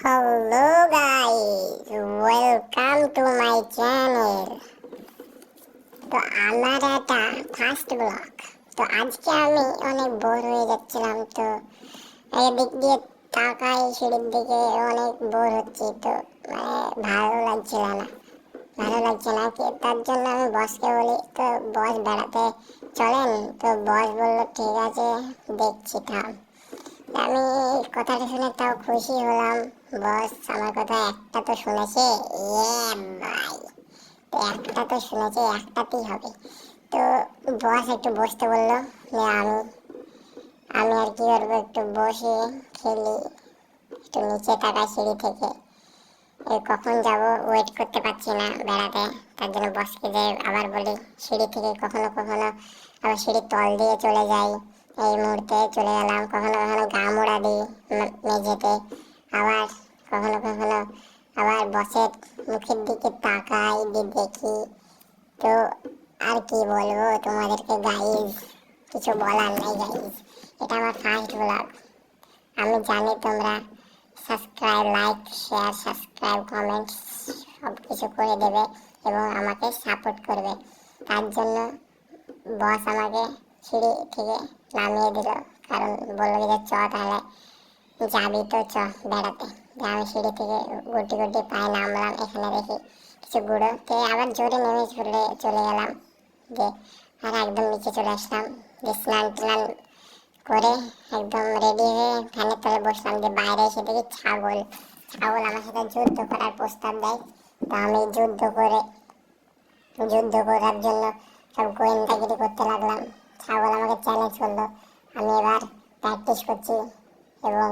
Hello guys welcome to my channel তো আমার এটা ফার্স্ট ব্লগ তো আজকে আমি অনেক বোর হয়ে যাচ্ছিলাম, তো এদিক দিয়ে তাকাই সিঁড়ির দিকে অনেক বোর হচ্ছি, তো মানে ভালো লাগছিল না ভালো লাগছে না কি? তার জন্য আমি বসকে বলি, তো বস বেড়াতে চলেন? তো বস বলল, ঠিক আছে, দেখছি, থাম। আমি কথাটা শুনে তাও খুশি হলাম। বস, আমার কথা একটা তো শুনেছে? ইয়ে ভাই। তো একটা তো শুনেছে, একটাতেই হবে। তো বস একটু বসতে বলল যে আমি আমি আর কি করব? একটু বসে খেলি। একটু নিচে তাকাই সিঁড়ি থেকে। কখন যাব? ওয়েট করতে পারছি না বেড়াতে। তার জন্য বসকে যে আবার বলি, সিঁড়ি থেকে কখনো কখনো আবার সিঁড়ির তল দিয়ে চলে যাই। এই মুহূর্তে চলে গেলাম কখনো কখনো গা মোড়া দিই মেঝেতে। আবার কখনো কখনো আবার বসের মুখের দিকে তাকাই দিয়ে দেখি। তো আর কি বলব তোমাদেরকে গাইজ কিছু বলার নাই গাইজ এটা আমার ফার্স্ট ব্লগ আমি জানি তোমরা subscribe like share subscribe comment সব কিছু করে দেবে এবং আমাকে সাপোর্ট করবে। তার জন্য বস আমাকে সিঁড়ি থেকে নামিয়ে দিল। কারণ বলল যে, চ তাহলে, যাবি তো, চ বেড়াতে। আমি সিঁড়ি থেকে গুটি গুটি পায়ে নামলাম। এখানে দেখি কিছু গুঁড়ো। তো আবার জোরে নেমে চলে চলে গেলাম। যে, আর একদম নিচে চলে আসলাম। যে, স্নান টান করে একদম রেডি হয়ে ফ্যানের তলে বসলাম। যে, বাইরে এসে দেখি ছাগল। ছাগল আমার সাথে যুদ্ধ করার প্রস্তাব দেয়। তো আমি যুদ্ধ করে, যুদ্ধ করার জন্য সব গোয়েন্দাগিরি করতে লাগলাম। ছাগল আমাকে চ্যালেঞ্জ করল। আমি এবার প্র্যাকটিস করছি এবং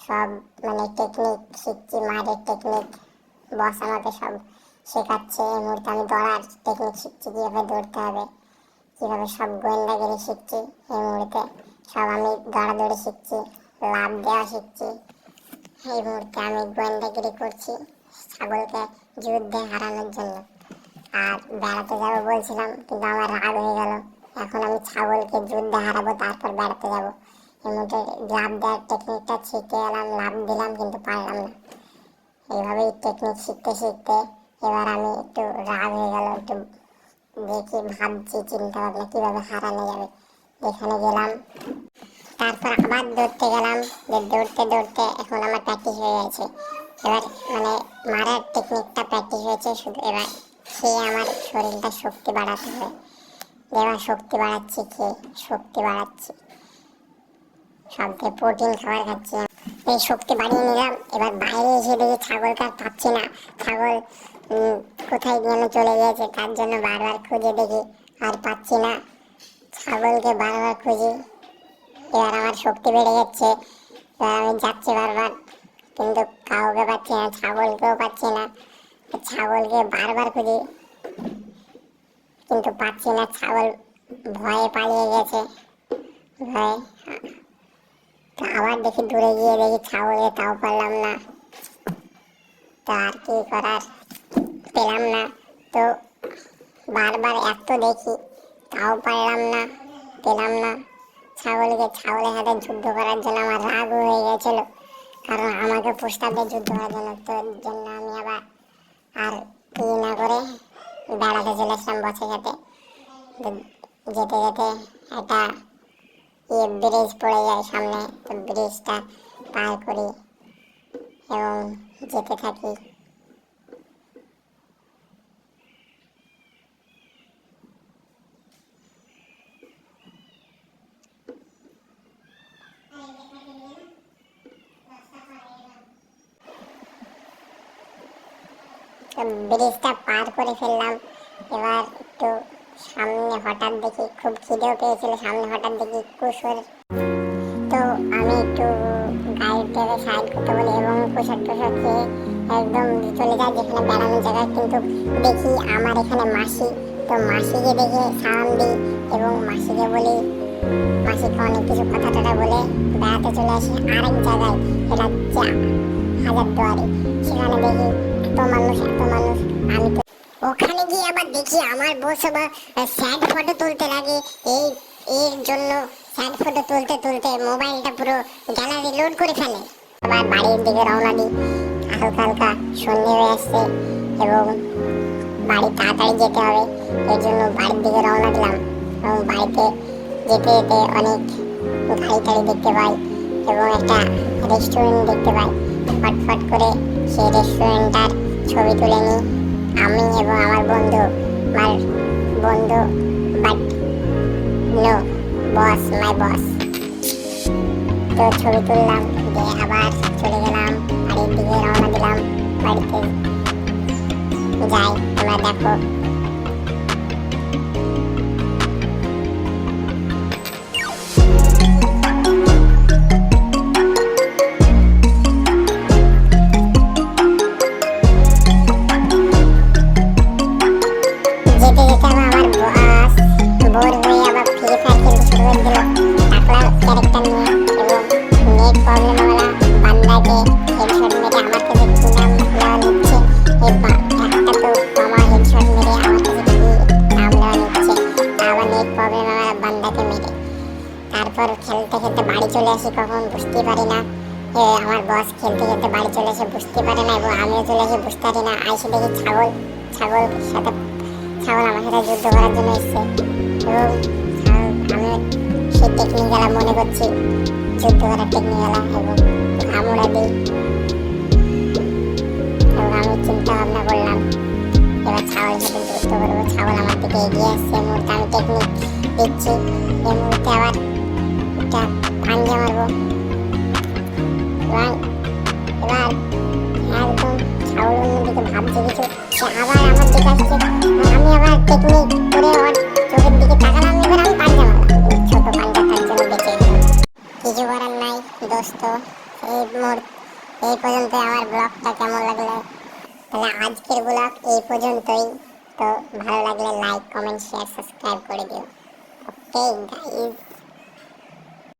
সব মানে টেকনিক শিখছি মারের টেকনিক বস আমাকে সব শেখাচ্ছে। এই মুহূর্তে আমি দৌড়ার টেকনিক শিখছি, কীভাবে দৌড়তে হবে, কীভাবে সব গোয়েন্দাগিরি শিখছি। এই মুহূর্তে সব আমি দৌড়াদৌড়ি শিখছি লাভ দেওয়া শিখছি। এই মুহূর্তে আমি গোয়েন্দাগিরি করছি ছাগলকে যুদ্ধে হারানোর জন্য। আর বেড়াতে যাব বলছিলাম, কিন্তু আমার রাগ হয়ে গেল। এখন আমি ছাগলকে যুদ্ধে হারাবো, তারপর বেড়াতে যাব। মধ্যে লাভ দেওয়ার টেকনিকটা শিখে এলাম, লাভ দিলাম কিন্তু পারলাম না। এইভাবেই টেকনিক শিখতে শিখতে এবার আমি একটু রাগ হয়ে গেল, একটু দেখি, ভাবছি, চিন্তা ভাবনা কীভাবে হারানো যাবে। এখানে গেলাম, তারপর আবার দৌড়তে গেলাম দৌড়তে দৌড়তে এখন আমার প্র্যাকটিস হয়ে গেছে। এবার মানে মারার টেকনিকটা প্র্যাকটিস হয়েছে, শুধু এবার খেয়ে আমার শরীরটা শক্তি বাড়াতে হবে। এবার শক্তি বাড়াচ্ছি খেয়ে শক্তি বাড়াচ্ছি? সব প্রোটিন খাবার খাচ্ছি এই শক্তি বাড়িয়ে নিলাম, এবার বাইরে এসে দেখি ছাগলটা আর পাচ্ছি না। ছাগল কোথায় যেন চলে গিয়েছে, তার জন্য বারবার খুঁজে দেখি, আর পাচ্ছি না। ছাগলকে বারবার খুঁজি, এবার আমার শক্তি বেড়ে যাচ্ছে, এবার আমি যাচ্ছি বারবার, কিন্তু কাউকে পাচ্ছি না, ছাগলকেও পাচ্ছি না। ছাগলকে বারবার খুঁজি কিন্তু পাচ্ছি না, ছাগল ভয়ে পালিয়ে গেছে। ভয়ে। তো আবার দেখি দূরে গিয়ে দেখি ছাগলকে তাও পারলাম না। তো আর কি করার? পেলাম না। তো বারবার এত দেখি, তাও পারলাম না, পেলাম না। ছাগলকে ছাগলের সাথে যুদ্ধ করার জন্য আমার রাগ হয়ে গেছিল। কারণ আমাকে প্রস্তাব যুদ্ধ করার জন্য, তো জন্য আমি আবার আর কি না করে বেড়াতে চলে আসলাম বসের সাথে যেতে যেতে একটা ইয়ে ব্রিজ পড়ে যায় সামনে। তো ব্রিজটা পার করি এবং যেতে থাকি। ব্রিজটা পার করে ফেললাম। এবার একটু সামনে হঠাৎ দেখি খুব খিদেও পেয়েছিল, সামনে হঠাৎ দেখি কুসুর। তো আমি একটু গাড়িটাকে সাইড করতে বলি এবং কুসুর টুসুর খেয়ে একদম চলে যায়, যেখানে বেড়ানোর জায়গা। কিন্তু দেখি আমার এখানে মাসি। তো মাসিকে দেখে সালাম দিই এবং মাসিকে বলি, মাসিকে অনেক কিছু কথা টথা বলে বেড়াতে চলে আসি আরেক জায়গায়। এটা হাজার দুয়ারি সেখানে দেখি এত মানুষ এত মানুষ। আমি তো ওখানে গিয়ে আবার দেখি আমার বউ সব স্যাড ফটো তুলতে লাগে। এই, এর জন্য স্যাড ফটো তুলতে তুলতে মোবাইলটা পুরো গ্যালারি লোড করে ফেলে। আবার বাড়ির দিকে রওনা দিই। হালকা হালকা সন্ধে হয়ে আসছে এবং বাড়ি তাড়াতাড়ি যেতে হবে। এই জন্য বাড়ির দিকে রওনা দিলাম। এবং বাড়িতে যেতে যেতে অনেক গাড়ি টাড়ি দেখতে পাই এবং একটা রেস্টুরেন্ট দেখতে পাই। ফটফট করে সেই রেস্টুরেন্টটার ছবি তুলে নিই। আমি এবং আমার বন্ধু মার বন্ধু বাট নো, বস, মাই বস। তো ছবি তুললাম, দিয়ে আবার চলে গেলাম, বাড়ির দিকে রওনা দিলাম, বাড়িতে। যাই, তোমরা দেখো। যেতে যেতে আমার বোর হয়ে আবার ফ্রি ফায়ার খেলতে শুরু করে দিল? টাকলা ক্যারেক্টার নিয়ে এবং নেট প্রবলেমওয়ালা বান্দাকে হেডশট মেরে আমার কাছে কি নাম নেওয়া নিচ্ছে একটা তো মামা হেডশট মেরে আমার কাছে কি নাম নেওয়া নিচ্ছে আবার নেট প্রবলেমওয়ালা বান্দাকে মেরে। তারপর খেলতে খেলতে বাড়ি চলে আসি কখন বুঝতেই পারি না। আমার বস খেলতে খেলতে বাড়ি চলে এসে বুঝতে পারে না এবং আমিও চলে এসে বুঝতে পারি না। আইসে দেখি ছাগল ছাগল সাথে ছাগল আমার সাথে যুদ্ধ করার জন্য এসছে। এবং আমি সেই টেকনিক্যালা মনে করছি, যুদ্ধ করার টেকনিক্যালা এবং আমরা দিই। এবং আমি চিন্তা ভাবনা করলাম, এবার ছাগলের সাথে যুদ্ধ করব, ছাগল আমার দিকে এগিয়ে আসছে মুহূর্তে আমি টেকনিক দিচ্ছি। এই মুহূর্তে আবার পাঞ্জা মারবো। এবার ওর চোখের দিকে তাকালাম এবার আমি পাঞ্জা মারলাম এই ছোট পাঞ্জাটার জন্য বেঁচে গেলাম। কিছু করার নাই, দোস্ত। এই মুহূর্তে, এই পর্যন্ত আমার ব্লগটা কেমন লাগল? তাহলে আজকের ব্লগ এই পর্যন্তই। তো ভালো লাগলে লাইক কমেন্ট শেয়ার সাবস্ক্রাইব করে দিও। Okay guys